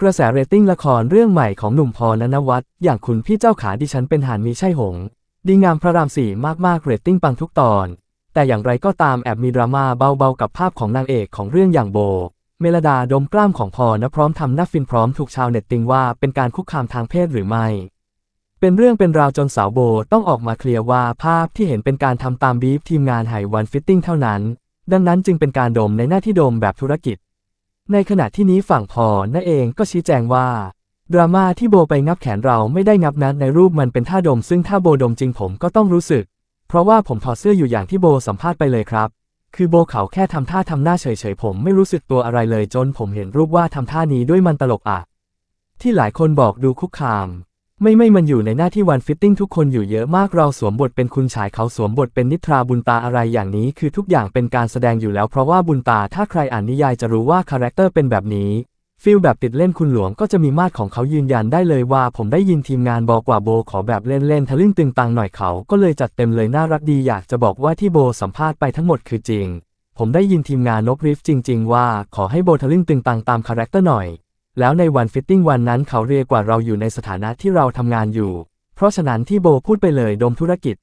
กระแสเรตติ้งละครเรื่องใหม่ของหนุ่มพรณนวัฒน์อย่างคุณพี่เจ้าขาดิฉันเป็นหานมีใช่หง ดีงามพระรามสี่มากๆเรตติ้งปังทุกตอน แต่อย่างไรก็ตามแอบมีดราม่าเบาๆกับภาพของนางเอกของเรื่องอย่างโบ เมลดาดมกล้ามของพรนะพร้อมทำหน้าฟินพร้อมถูกชาวเน็ตติงว่าเป็นการคุกคามทางเพศหรือไม่ เป็นเรื่องเป็นราวจนสาวโบต้องออกมาเคลียร์ว่าภาพที่เห็นเป็นการทำตามบีฟทีมงานไห่วันฟิตติ้งเท่านั้น ดังนั้นจึงเป็นการดมในหน้าที่ดมแบบธุรกิจ ในขณะที่นี้ฝั่งพอนั่นเองก็ชี้แจงว่า ดราม่าที่โบไปงับแขนเราไม่ได้งับนัดในรูปมันเป็นท่าดม ซึ่งถ้าโบดมจริงผมก็ต้องรู้สึก เพราะว่าผมถอดเสื้ออยู่อย่างที่โบสัมภาษณ์ไปเลยครับ คือโบเขาแค่ทำท่าทำหน้าเฉยๆผมไม่รู้สึกตัวอะไรเลยจนผมเห็นรูปว่าทำท่านี้ด้วยมันตลกอะ ที่หลายคนบอกดูคุกคาม ไม่ไม่มันอยู่ในหน้าที่วันฟิตติ้งทุกคนอยู่เยอะมากเราสวมบทเป็นคุณชายเขาสวมบทเป็นนิทราบุญตาอะไรอย่างนี้ คือทุกอย่างเป็นการแสดงอยู่แล้วเพราะว่าบุญตาถ้าใครอ่านนิยายจะรู้ว่าคาแรคเตอร์เป็นแบบนี้ฟิลแบบติดเล่นคุณหลวงก็จะมีมาดของเขายืนยันได้เลยว่า ผมได้ยินทีมงานบอกว่าโบขอแบบเล่นๆทะลึ่งตึงตังหน่อยเขาก็เลยจัดเต็มเลยน่ารักดีอยากจะบอกว่าที่โบสัมภาษณ์ไปทั้งหมดคือจริง ผมได้ยินทีมงานนกริฟจริง ๆ ว่าขอให้โบทะลึ่งตึงตังตามคาแรคเตอร์หน่อย แล้วในวันฟิตติ้งวันนั้นเขาเรียกว่าเราอยู่ในสถานะที่เราทำงานอยู่ เพราะฉะนั้นที่โบพูดไปเลยดมธุรกิจ